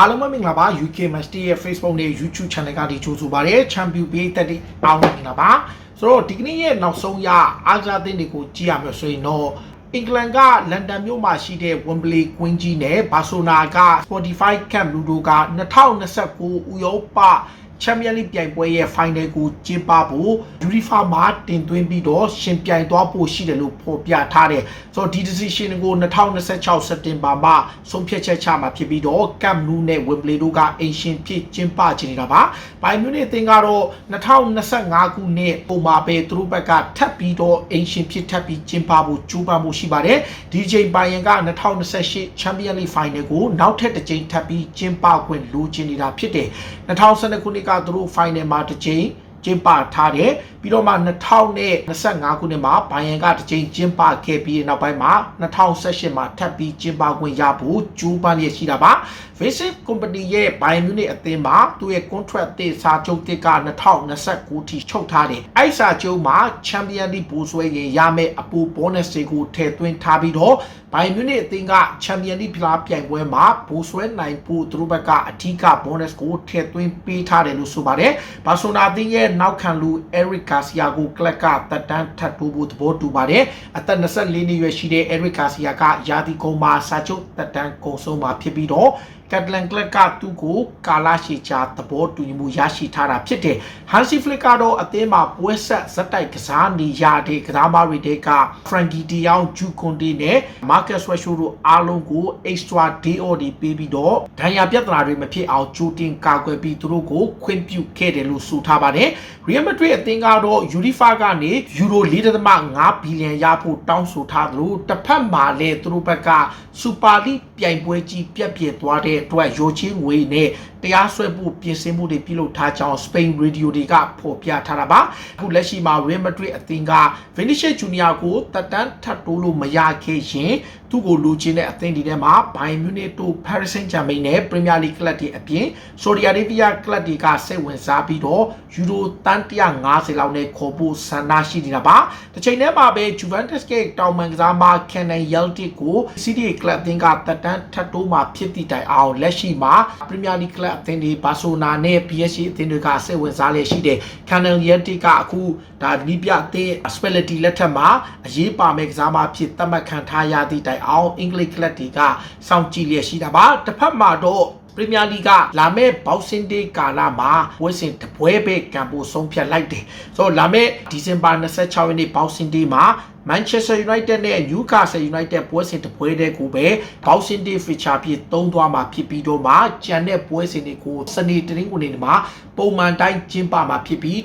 အားလုံးပဲမင်္ဂလာပါ UK Master ရဲ့ Facebook နဲ့ YouTube Channel ကဒီကြိုဆိုပါရယ် Champion ပေးတက်တဲ့အားလုံးမင်္ဂလာပါဆိုတော့ဒီကနေ့ရဲ့နောက်ဆုံးရအားကစားသင်းတွေကိုကြည့်ရမယ်ဆိုရင်တော့အင်္ဂလန်ကလန်ဒန်မြို့မှာရှိတဲ့ Wembley ကွင်းကြီးနဲ့ဘာဆိုနာက Spotify Camp Nou တို့က2029ဥရောပ ချန်ပီယံလိပြိုင်ပွဲရဲ့ final ကိုကျင်းပဖို့ UEFA မှာတင်သွင်းပြီးတော့ရှင်ပြိုင်သွားဖို့ရှိတယ်လို့ဖော်ပြထားတယ်ဆိုတော့ဒီ decision ကို2026စက်တင်ဘာမှာဆုံးဖြတ်ချက်ချမှာဖြစ်ပြီးတော့ Camp Nou နဲ့ Wembley တို့ကအင်ရှင်ဖြစ်ကျင်းပချင်နေတာပါဘိုင်မြူနစ်အသင်းကတော့2025ခုနှစ်ပုံမှာပဲသူတို့ဘက်ကထပ်ပြီးတော့အင်ရှင်ဖြစ်ထပ်ပြီးကျင်းပဖို့ကြိုးပမ်းမှုရှိပါတယ်ဒီချိန်ဘိုင်ယန်က2028 Champion League Final ကိုနောက်ထပ်တစ်ကြိမ်ထပ်ပြီးကျင်းပခွင့်လိုချင်နေတာဖြစ်တယ်2012ခုနှစ်ကသူတို့ final မှာတစ်ကြိမ်ကျင်းပထားတယ်ပြီးတော့မှ2025ခုနှစ်မှာဘိုင်ယန်ကတစ်ကြိမ်ကျင်းပခဲ့ပြီးနောက်ပိုင်းမှာ2018မှာထပ်ပြီးကျင်းပခွင့်ရဖို့ကြိုးပမ်းရရှိတာပါ Visit Company ရဲ့ဘိုင်မြူနစ်အသင်းမှာသူ့ရဲ့ contract တစ်စာချုပ်တစ်က2029ထိချုပ်ထားတယ်အဲ့စာချုပ်မှာ Champion League ပိုဆွဲရင်ရမယ့်အပူ bonus တွေကိုထည့်သွင်းထားပြီးတော့ဘိုင်မြူနစ်အသင်းက Champion League ဖလားပြိုင်ပွဲမှာပိုဆွဲနိုင်ဖို့သူတို့ဘက်ကအထူးက bonus ကိုထည့်သွင်းပေးထားတယ်လို့ဆိုပါတယ်ဘာဆိုနာအသင်းရဲ့နောက်ခံလူ Eric Garcia ကိုကလပ်ကတက်တန်းထပ်တိုးဖို့သဘောတူပါတယ်အသက်24နှစ်ရွယ်ရှိတဲ့ Eric Garcia ကယာတီကုန်းမှာစာချုပ်တက်တန်းကုန်ဆုံးမှာဖြစ်ပြီးတော့ ကက်တလန်ကလပ်ကသူ့ကိုကာလာရှိချာသဘောတူညီမှုရရှိထားတာဖြစ်တယ်။ဟန်စီဖလစ်ကတော့အသင်းမှာပွဲဆက်ဇက်တိုက်ကစားနေရတဲ့ကစားမတွေတဲကဖရန်ကီတီယောင်ဂျူကွန်တီနဲ့မာကတ်ဆွဲရှိုတို့အားလုံးကို extra day off တွေပေးပြီးတော့ဒဏ်ရာပြဿနာတွေမဖြစ်အောင်ကြိုတင်ကာကွယ်ပြီးသူတို့ကိုခွင့်ပြုခဲ့တယ်လို့ဆိုထားပါတယ်။ Real Madrid အသင်းကတော့ UEFA ကနေယူရို4.5ဘီလီယံရဖို့တောင်းဆိုထားသလိုတစ်ဖက်မှာလည်းသူတို့ဘက်ကစူပါလိပြိုင်ပွဲကြီးပြက်ပြက်သွားတဲ့အတွက်ရိုချင်းငွေနဲ့တရားစွဲဖို့ပြင်ဆင်မှုတွေပြုလုပ်ထားကြောင်း Spain Radio တွေကဖော်ပြထားတာပါအခုလက်ရှိမှာ Real Madrid အသင်းက Vinicius Junior ကိုတက်တန်းထပ်တိုးလို့မရခဲ့ရင်သူ့ကိုလူချင်းတဲ့အသင်းဒီထဲမှာ Bayern Munich တို့ Paris Saint-Germain နဲ့ Premier League ကလပ်တွေအပြင် Saudi Arabia ကလပ်တွေကစိတ်ဝင်စားပြီးတော့ယူရိုတန်150လောက်နဲ့ခေါ်ဖို့ဆန္ဒရှိနေတာပါတစ်ချိန်တည်းမှာပဲ Juventus ကတောင်ပန်ကစားမ Kenan Yildiz ကို CDA ကလပ်အသင်းကတက်တန်းထပ်တိုးမှာဖြစ်သည့်တိုင်အောင်လက်ရှိမှာ Premier League ကလပ်အသင်းတွေဘာဆိုနာနဲ့ PSG အသင်းတွေကစိတ်ဝင်စားလျက်ရှိတယ် Kenan Yildiz ကအခုဒါဒီပြအသင်း Spalletti လက်ထက်မှာအရေးပါမဲ့ကစားမဖြစ်သတ်မှတ်ခံထားရသည့်တိုင်အောင်အင်္ဂလိပ်ကလပ်တွေကစောင့်ကြည့်လျက်ရှိတာပါတစ်ဖက်မှာတော့ ပရီးမီယာလိကလာမယ့်ဘောက်ဆင်းဒေးကာလာမှာပွဲစဉ်တပွဲပဲကံဖို့ဆုံးဖြတ်လိုက်တယ်။ဆိုတော့လာမယ့်ဒီဇင်ဘာ26ရက်နေ့ဘောက်ဆင်းဒေးမှာ Manchester United နဲ့ Newcastle United ပွဲစဉ်တစ်ပွဲတည်းကိုပဲ Boxing Day feature ဖြစ်သုံးသွားမှာဖြစ်ပြီးတော့မှကြံတဲ့ပွဲစဉ်တွေကိုစနေတနင်္ဂနွေနေ့မှာပုံမှန်တိုင်းကျင်းပမှာဖြစ်ပြီး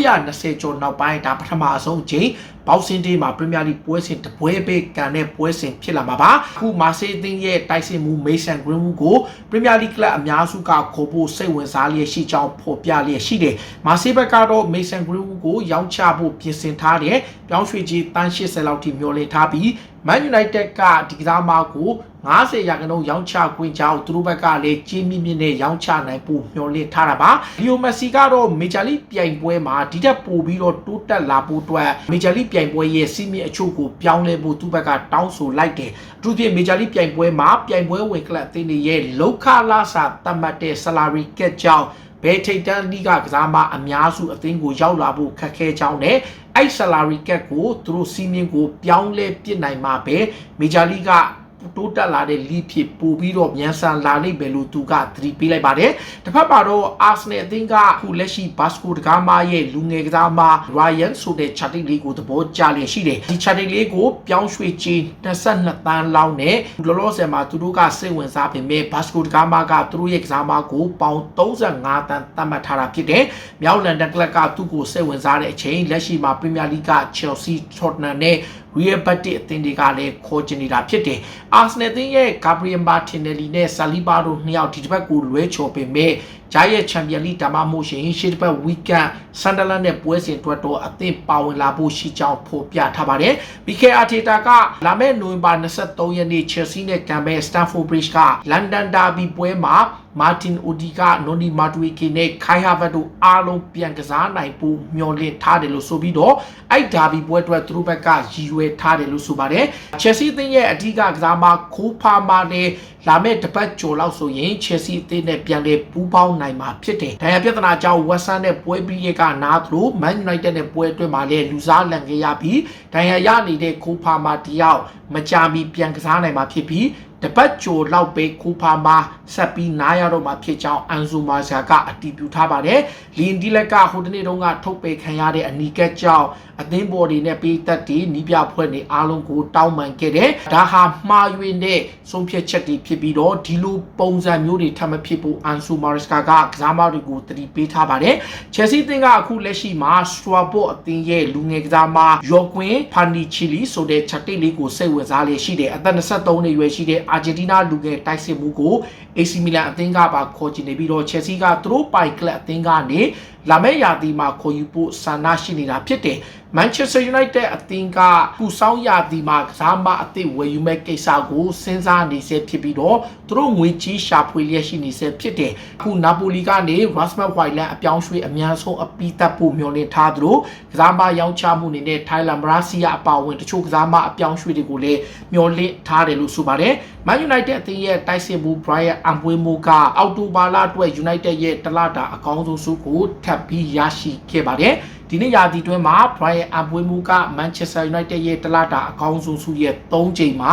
1920ကျော်နောက်ပိုင်းဒါပထမအဆုံးအချိန် Boxing Day မှာ Premier League ပွဲစဉ်တစ်ပွဲပဲကန်တဲ့ပွဲစဉ်ဖြစ်လာမှာပါအခုမာဆေးအသင်းရဲ့တိုက်စစ်မှု Mason Greenwood ကို Premier League ကလပ်အများစုကခေါ်ဖို့စိတ်ဝင်စားလျက်ရှိကြောင်းဖော်ပြလျက်ရှိတယ်မာဆေးဘက်ကတော့ Mason Greenwood ကိုရောင်းချဖို့ပြင်ဆင်ထားတဲ့ပြောင်းရွှေ့ကြီးတန်း80လောက်ထိမျှော်လင့်ထားပြီး Man United ကဒီကစားမကို90ရာခိုင်နှုန်းရောင်းချခွင့်ကြောင့်သူတို့ဘက်ကလည်းကြီးမြင့်မြင့်နဲ့ရောင်းချနိုင်ဖို့မျှော်လင့်ထားတာပါလီယိုမက်ဆီကတော့မေဂျာလိပြိုင်ပွဲမှာဒီတက်ပို့ပြီးတော့တိုးတက်လာဖို့အတွက်မေဂျာလိပြိုင်ပွဲရဲ့စီးမြင့်အချို့ကိုပြောင်းလဲဖို့သူ့ဘက်ကတောင်းဆိုလိုက်တယ်အထူးဖြင့်မေဂျာလိပြိုင်ပွဲမှာပြိုင်ပွဲဝင်ကလပ်အသင်းတွေရဲ့လောက်ခလာစာတတ်မှတ်တဲ့ salary cap ကြောင့် ဘယ်ထိတ်တန်းလိကကစားမအများစုအသင်းကိုရောက်လာဖို့ခက်ခဲကြောင်းနဲ့အဲ့ salary cap ကိုသူတို့စီးမြင့်ကိုပြောင်းလဲပြစ်နိုင်မှာပဲမေဂျာလိက တိုးတက်လာတဲ့ lead ဖြစ်ပို့ပြီးတော့မြန်ဆန်လာနိုင်ပဲလို့သူကသတိပေးလိုက်ပါတယ်။တစ်ဖက်မှာတော့ Arsenal အသင်းကအခုလက်ရှိ Basco တကားမရဲ့လူငယ်ကစားမ Ryan ဆိုတဲ့ charting လေးကိုသဘောကျလျက်ရှိတယ်။ဒီ charting လေးကိုပြောင်းရွှေ့ခြင်း22တန်းလောက်နဲ့လောလောဆယ်မှာသူတို့ကစိတ်ဝင်စားပေမဲ့ Basco တကားမကသူတို့ရဲ့ကစားမကိုပေါင်35တန်းသတ်မှတ်ထားတာဖြစ်တယ်။မြောက်လန်ဒန်ကလပ်ကသူ့ကိုစိတ်ဝင်စားတဲ့အချိန်လက်ရှိမှာ Premier League က Chelsea, Tottenham နဲ့ Real Betis အသင်းတွေကလည်းခေါ်ချင်နေတာဖြစ်တယ်။ Arsenal အသင်းရဲ့ Gabriel Martinelli နဲ့ Saliba တို့နှစ်ယောက်ဒီတစ်ပတ်ကိုလွဲချော်ပေမဲ့ ဂျာရဲ့ချန်ပီယံလိဒါမှမဟုတ်ရှင်ရှေ့တစ်ပတ်ဝီကန်ဆန်ဒလန်နဲ့ပွဲစဉ်အတွက်တော့အသင့်ပါဝင်လာဖို့ရှိကြောင်းဖော်ပြထားပါတယ်။ BK Arteta ကလာမယ့်နိုဝင်ဘာ23ရက်နေ့ Chelsea နဲ့ကန်မဲ့ Stamford Bridge က London Derby ပွဲမှာမာတင်အိုဒီကနိုနီမာတူဝီကီနဲ့ခိုင်ဟာဗတ်တို့အားလုံးပြန်ကစားနိုင်ဖို့မျှော်လင့်ထားတယ်လို့ဆိုပြီးတော့အဲ့ဒါဘီပွဲအတွက်သူတို့ဘက်ကရည်ရွယ်ထားတယ်လို့ဆိုပါတယ်။ Chelsea အသင်းရဲ့အဓိကကစားမခိုးဖာမာနဲ့လာမယ့်တပတ်ကျော်လောက်ဆိုရင် Chelsea အသင်းနဲ့ပြန်လည်ပူးပေါင်းနိုင်မှာဖြစ်တယ်။ဒါရပြဿနာကြောင့် West Ham နဲ့ပွဲပြီးရကနားသလို Man United နဲ့ပွဲအတွင်းမှာလည်းလူစားလန်ခဲ့ရပြီးဒဏ်ရာရနေတဲ့ခိုးဖာမာတယောက်မကြာမီပြန်ကစားနိုင်မှာဖြစ်ပြီး တပတ်ကျော်လောက်ပဲခိုးဖာမာဆက်ပြီးနားရတော့မှာဖြစ်ကြောင်းအန်ဇူမာဇာကအတည်ပြုထားပါတယ်။လီန်ဒီလက်ကဟိုတနေ့တုန်းကထုတ်ပယ်ခံရတဲ့အနီကက်ကြောင့်အသင်းဘော်တွေနဲ့ပေးသက်တွေနီးပြဖွဲ့နေအားလုံးကိုတောင်းပန်ခဲ့တယ်။ဒါဟာမှားယွင်းတဲ့ဆုံးဖြတ်ချက်တွေဖြစ်ပြီးတော့ဒီလိုပုံစံမျိုးတွေထပ်မဖြစ်ဖို့အန်ဆူမာရစ်ကာကကစားမတွေကိုတတိပေးထားပါတယ်။ချယ်ဆီအသင်းကအခုလက်ရှိမှာစထရာဘော့အသင်းရဲ့လူငယ်ကစားမယောကွင်ဖာနီချီလီဆိုတဲ့ချက်တိတ်လေးကိုစိတ်ဝင်စားလေရှိတယ်။အသက်23နှစ်ရွယ်ရှိတဲ့အာဂျင်တီးနားလူငယ်တိုက်စစ်မှုကို AC Milan အသင်းကပါခေါ်ချင်နေပြီးတော့ Chelsea ကသူတို့ပိုင်ကလပ်အသင်းကနေ လာမယ့်ရာသီမှာခေါ်ယူဖို့ဆန္ဒရှိနေတာဖြစ်တယ်။ Manchester United အသင်းကကုဆောင်ရာသီမှာကစားမအသစ်ဝယ်ယူမဲ့ကိစ္စကိုစဉ်းစားနေစေဖြစ်ပြီးတော့သူတို့ငွေကြီးရှာဖွေလျက်ရှိနေစေဖြစ်တယ်။အခုနာပိုလီကနေ Rasmus Hojlund အပြောင်းရွှေ့အများဆုံးအပီးသက်ဖို့မျှော်လင့်ထားသလိုကစားမရောင်းချမှုနေနဲ့ Thailand Malaysia အပါအဝင်တချို့ကစားမအပြောင်းရွှေ့တွေကိုလည်းမျှော်လင့်ထားတယ်လို့ဆိုပါတယ်။ Man United အသင်းရဲ့တိုက်စစ်မှု Brian Ambeumo ကအောက်တိုဘာလအတွက် United ရဲ့တလတာအကောင်းဆုံးဆုကိုထပ်ပြီးရရှိခဲ့ပါတယ်။ဒီနေ့ရာသီတွင်းမှာ Brian Ambeumo က Manchester United ရဲ့တလတာအကောင်းဆုံးဆုရဲ့3ချိန်မှာ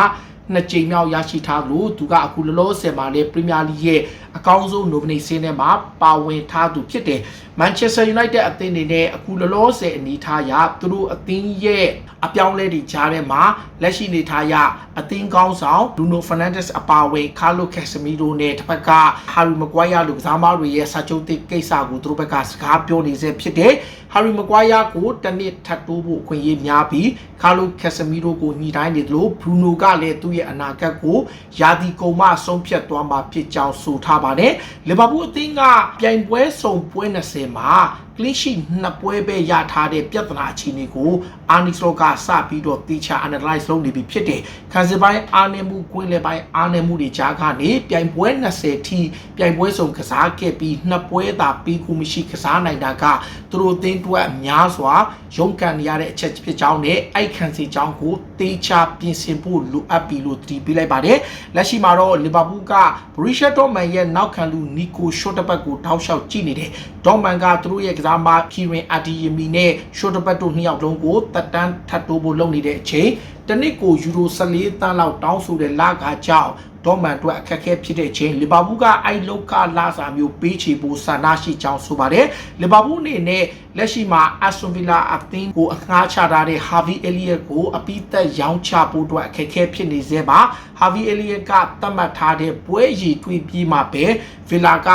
နှစ်ကြိမ်မြောက်ရရှိထားလို့သူကအခုလောလောဆယ်မှာလည်းပရီးမီယာလိရဲ့အကောင်းဆုံးနိုဗနီဆင်းထဲမှာပါဝင်ထားသူဖြစ်တယ်။ Manchester United အသင်းအနေနဲ့အခုလောလောဆယ်အနေထားရသူတို့အသင်းရဲ့အပြောင်းလဲတွေကြားထဲမှာလက်ရှိနေထားရအသင်းကောင်းဆောင် Bruno Fernandes အပါအဝင် Carlo Casemiro နဲ့တစ်ဖက်က Harry Maguire လိုကစားမတွေရဲ့စာချုပ်သစ်ကိစ္စကိုသူတို့ဘက်ကစကားပြောနေစေဖြစ်တယ်။ Harry Maguire ကိုတနစ်ထပ်တိုးဖို့အခွင့်အရေးများပြီး Carlo Casemiro ကိုညှိနှိုင်းနေတယ်လို့ Bruno ကလည်းသူ့ရဲ့အနာဂတ်ကိုယာတီကုန်မှဆုံးဖြတ်သွားမှာဖြစ်ကြောင်းဆိုထားပါတယ်။လီဗာပူးအသင်းကပြိုင်ပွဲစုံပွဲ20မှာကလစ်ရှိနှစ်ပွဲပဲရထားတဲ့ပြဿနာအခြေအနေကိုအာနီစလောကစပြီးတော့တေချာ analyze လုပ်နေပြီဖြစ်တယ်။ခံစစ်ပိုင်းအားနည်းမှု၊ကွင်းလယ်ပိုင်းအားနည်းမှုတွေကြားကနေပြိုင်ပွဲ20ထိပြိုင်ပွဲစုံကစားခဲ့ပြီးနှစ်ပွဲသာပြီးခုမရှိကစားနိုင်တာကသူတို့အသင်းတွက်များစွာရုန်းကန်နေရတဲ့အချက်ဖြစ်ကြောင်းနဲ့အိုက်ခံစီကြောင်းကိုတေချာပြင်ဆင်ဖို့လိုအပ်ပြီလို့တတိပေးလိုက်ပါတယ်။လက်ရှိမှာတော့လီဗာပူးကဘရီရှက်တော်မန်ရဲ့နောက်ခံလူနီကိုရှော့တပတ်ကိုတောက်လျှောက်ကြည့်နေတယ်။ဒေါ်မန်ကသူတို့ရဲ့ကစားမကီရင်အာဒီယမီနဲ့ရှော့တပတ်တို့နှစ်ယောက်လုံးကိုတက်တန်းထပ်တိုးဖို့လုပ်နေတဲ့အချိန်တနစ်ကိုယူရို14တန်းလောက်တောင်းဆိုတဲ့လကကြောင့် ဒေါ်မန်တို့အခက်အခဲဖြစ်တဲ့ချိန်လီဗာပူးကအိုက်လောက်ကလာစာမျိုးပေးချေဖို့ဆန္ဒရှိကြောင်းဆိုပါတယ်လီဗာပူးအနေနဲ့လက်ရှိမှာအက်ဆွန်ဗီလာအသင်းကိုအငှားချထားတဲ့ဟာဗီအယ်လီယက်ကိုအပိသက်ရောင်းချဖို့အတွက်အခက်အခဲဖြစ်နေသေးပါဟာဗီအယ်လီယက်ကသတ်မှတ်ထားတဲ့ပွဲရည်တွေးပြီးမှပဲဗီလာက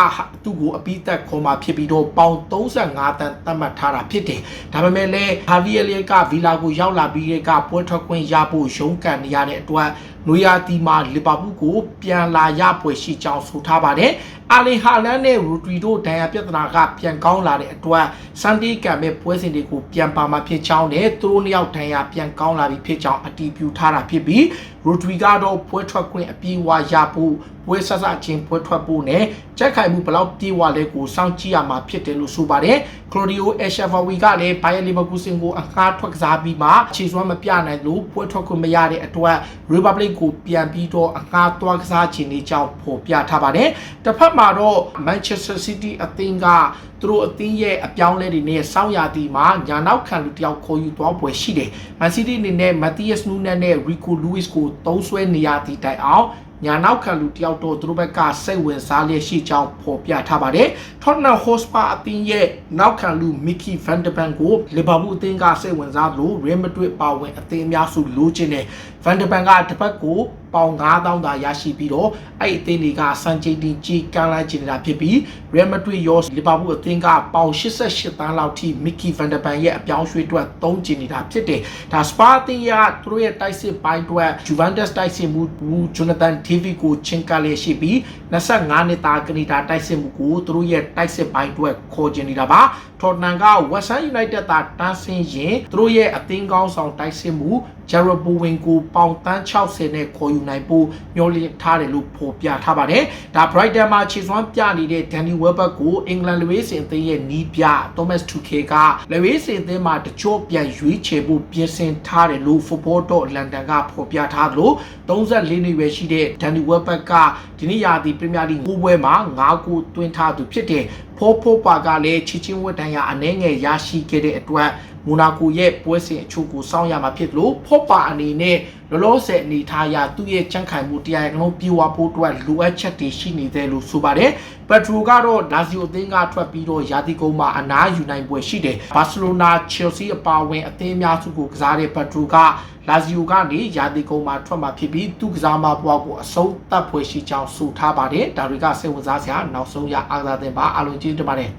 သူ့ကိုအပိသက်ခေါ်มาဖြစ်ပြီးတော့ပေါင်35တန်သတ်မှတ်ထားတာဖြစ်တယ်ဒါပေမဲ့လည်းဟာဗီအယ်လီယက်ကဗီလာကိုရောက်လာပြီးတဲ့ကပွဲထွက်ခွင့်ရဖို့ရုန်းကန်နေရတဲ့အတွက်နွေရာသီမှာလီဗာပူးကိုပြန်လာရပွဲရှိကြောင်းဆိုထားပါတယ်။အာလင်ဟာလန်နဲ့ရူဒရီတို့ဒဏ်ရာပြဿနာကပြန်ကောင်းလာတဲ့အတွက်စန်တီကံမဲ့ပွဲစဉ်တွေကိုပြန်ပါမှာဖြစ်ကြောင်းနဲ့သူတို့နှစ်ယောက်ဒဏ်ရာပြန်ကောင်းလာပြီဖြစ်ကြောင်းအတည်ပြုထားတာဖြစ်ပြီးရူဒရီကတော့ပွဲထွက်ခွင့်အပြေးအဝရဖို့ ပွဲဆဆချင်းပွဲထွက်ဖို့နဲ့ကြက်ခိုင်မှုဘလောက်ပြေးဝလဲကိုစောင့်ကြည့်ရမှာဖြစ်တယ်လို့ဆိုပါတယ်။ကလိုဒီယိုအရှက်ဖာဝီကလည်းဘိုင်ယလီဗာပူးစင်ကိုအခါထွက်ကစားပြီးမှခြေစွမ်းမပြနိုင်လို့ပွဲထွက်ခွင့်မရတဲ့အတွက် Republic ကိုပြန်ပြီးတော့အခါသွားကစားခြင်းတွေကြောင့်ဖော်ပြထားပါတယ်။တစ်ဖက်မှာတော့ Manchester City အသင်းကသူတို့အသင်းရဲ့အပြောင်းလဲတွေနဲ့စောင်းရာသီမှာညာနောက်ခံလူတယောက်ခေါ်ယူသွားပွဲရှိတယ်။ Man City အနေနဲ့ Matthias Nunes နဲ့ Rico Lewis ကိုသုံးဆွဲနေရသည့်တိုင်အောင်ညာနောက်ခံလူတယောက်တော့သူတို့ဘက်ကစိတ်ဝင်စားလျက်ရှိကြောင်းဖော်ပြထားပါတယ်။ Tottenham Hotspur အသင်းရဲ့နောက်ခံလူ Mickey Van de Ven ကို Liverpool အသင်းကစိတ်ဝင်စားလို့ Real Madrid ပါဝင်အသင်းအများစုလိုချင်တ ယ်။ Van de Ven ကတစ်ပတ်ကိုပေါင်9000သာရရှိပြီးတော့အဲ့ဒီအသင်းတွေကစံချိန်တင်ကြီးကမ်းလိုက်ချနေတာဖြစ်ပြီး Real Madrid ရောလီဗာပူးအသင်းကပေါင်88တန်းလောက်ထိ Mickey van der Ban ရဲ့အပြောင်းရွှေ့အတွက်သုံးချင်နေတာဖြစ်တယ်ဒါစပါတင်ရသူတို့ရဲ့တိုက်စစ်ပိုင်းအတွက် Juventus တိုက်စစ်မှုဘူး Jonathan David ကိုချင်းကလေးရှိပြီး25နှစ်သားကနေဒါတိုက်စစ်မှုကိုသူတို့ရဲ့တိုက်စစ်ပိုင်းအတွက်ခေါ်ချင်နေတာပါထော်တနန်က West Ham United သားတန်းဆင်းရင်သူတို့ရဲ့အသင်းကောင်းဆောင်တိုက်စစ်မှု Jared Bowen ကိုပေါင်တန်း60နဲ့ခေါ်ယူနိုင်ဖို့မျှော်လင့်ထားတယ်လို့ဖော်ပြထားပါတယ်ဒါ Brighton မှာခြေစွမ်းပြနေတဲ့ Danny Welbeck ကိုအင်္ဂလန်လူရေးစင်အသင်းရဲ့နီးပြ Thomas Tuchel ကလူရေးစင်အသင်းမှာတချို့ပြန်ရွေးချယ်ဖို့ပြင်ဆင်ထားတယ်လို့ Football.London ကဖော်ပြထားသလို34နှစ်ရွယ်ရှိတဲ့ Danny Welbeck ကဒီနေ့ရာသီပရီးမီးယားလိဂ်ပွဲမှာ9ဂိုးသွင်းထားသူဖြစ်တယ်ဖိုးဖိုးပါကလည်းချီချင်းဝတ်တန်ရအနှဲငယ်ရရှိခဲ့တဲ့အတွက် မိုနာကိုရဲ့ပွဲစဉ်အချို့ကိုစောင့်ရမှာဖြစ်လို့ဖော့ပါအနေနဲ့လောလောဆယ်အနေထားရသူ့ရဲ့ကြန့်ခိုင်မှုတရားရုံးပြေဝဖို့အတွက်လိုအပ်ချက်တွေရှိနေတယ်လို့ဆိုပါတယ်ပက်ထရိုကတော့လာဇီယိုအသင်းကထွက်ပြီးတော့ယာတီကုန်းမှာအနားယူနိုင်ပွဲရှိတယ်ဘာစီလိုနာချယ်ဆီအပါအဝင်အသင်းအများစုကိုကစားတဲ့ပက်ထရိုကလာဇီယိုကနေယာတီကုန်းမှာထွက်မှာဖြစ်ပြီးသူကစားမပွားကိုအဆုံးသတ်ပွဲရှိကြောင်းဆိုထားပါတယ်ဒါတွေကစိတ်ဝင်စားစရာနောက်ဆုံးရအားသာတင်ပါအလုံးကြီးတင်ပါတယ်